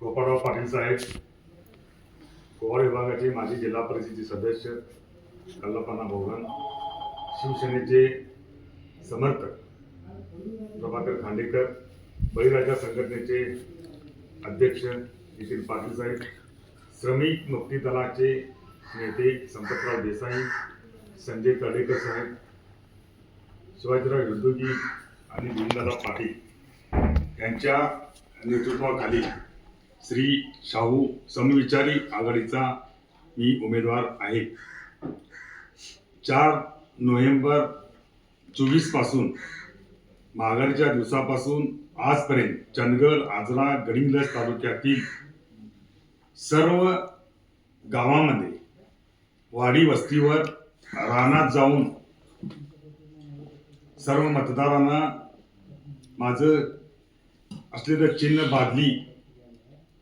गोपाळराव पाटील साहेब गोवा विभागाचे माजी जिल्हा परिषदेचे सदस्य कल्लपना भोगन शिवसेनेचे समर्थक प्रभाकर खांडेकर बळीराजा संघटनेचे अध्यक्ष नितीन पाटील साहेब श्रमिक मुक्ती दलाचे नेते संपतराव देसाई संजय तळेकर साहेब शिवाजीराव हिंदुजी आणि गोविंदराव पाटील यांच्या नेतृत्वाखाली श्री शाहू समविचारी आघाडीचा मी उमेदवार आहे. चार नोव्हेंबर चोवीसपासून माघारीच्या दिवसापासून आजपर्यंत चंदगड आजरा गडिंगलज तालुक्यातील सर्व गावामध्ये वाडी वस्तीवर रानात जाऊन सर्व मतदारांना माझं असलेलं चिन्ह बादली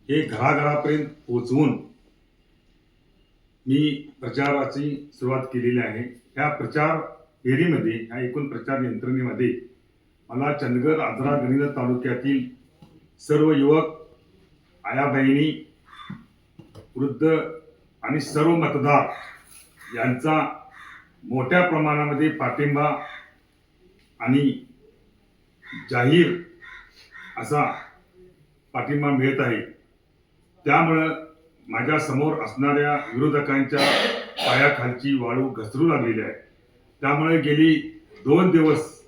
हे घराघरापर्यंत पोचवून मी प्रचाराची सुरुवात केलेली आहे. ह्या प्रचार फेरीमध्ये ह्या एकूण प्रचार यंत्रणेमध्ये मला चंदगड आजरा गणित तालुक्यातील सर्व युवक आया बहिणी वृद्ध आणि सर्व मतदार यांचा मोठ्या प्रमाणामध्ये पाठिंबा आणि जाहीर असा पाठिंबा मिळत आहे. त्यामुळं माझ्यासमोर असणाऱ्या विरोधकांच्या पायाखालची वाळू घसरू लागलेली आहे. त्यामुळे गेली दोन दिवस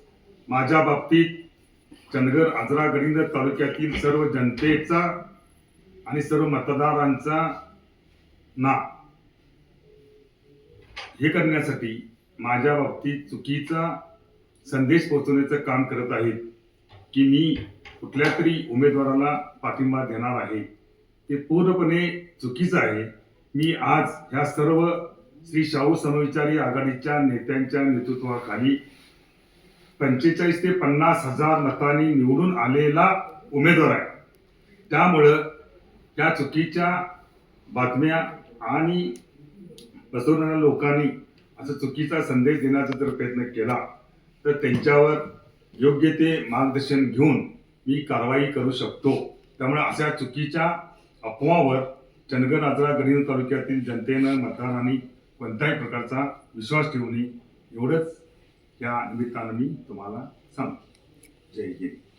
माझ्या बाबतीत चंदगड आजरा गडिंग तालुक्यातील सर्व जनतेचा आणि सर्व मतदारांचा ना हे करण्यासाठी माझ्या बाबतीत चुकीचा संदेश पोहोचवण्याचं काम करत आहेत की मी कुठल्या तरी उमेदवाराला पाठिंबा देणार आहे. ते पूर्णपणे चुकीचं आहे. मी आज ह्या सर्व श्री शाहू समविचारी आघाडीच्या नेत्यांच्या नेतृत्वाखाली पंचेचाळीस ते पन्नास हजार मतांनी निवडून आलेला उमेदवार आहे. त्यामुळं त्या चुकीच्या बातम्या आणि पसरवणाऱ्या लोकांनी असं चुकीचा संदेश देण्याचा जर प्रयत्न केला तर त्यांच्यावर योग्य ते मार्गदर्शन घेऊन मी कारवाई करू शकतो. त्यामुळे अशा चुकीच्या अफवावर चंदगड आजरा गडिंग तालुक्यातील जनतेनं मतदारांनी कोणत्याही प्रकारचा विश्वास ठेवू नये एवढंच या निमित्तानं मी तुम्हाला सांगतो. जय हिंद.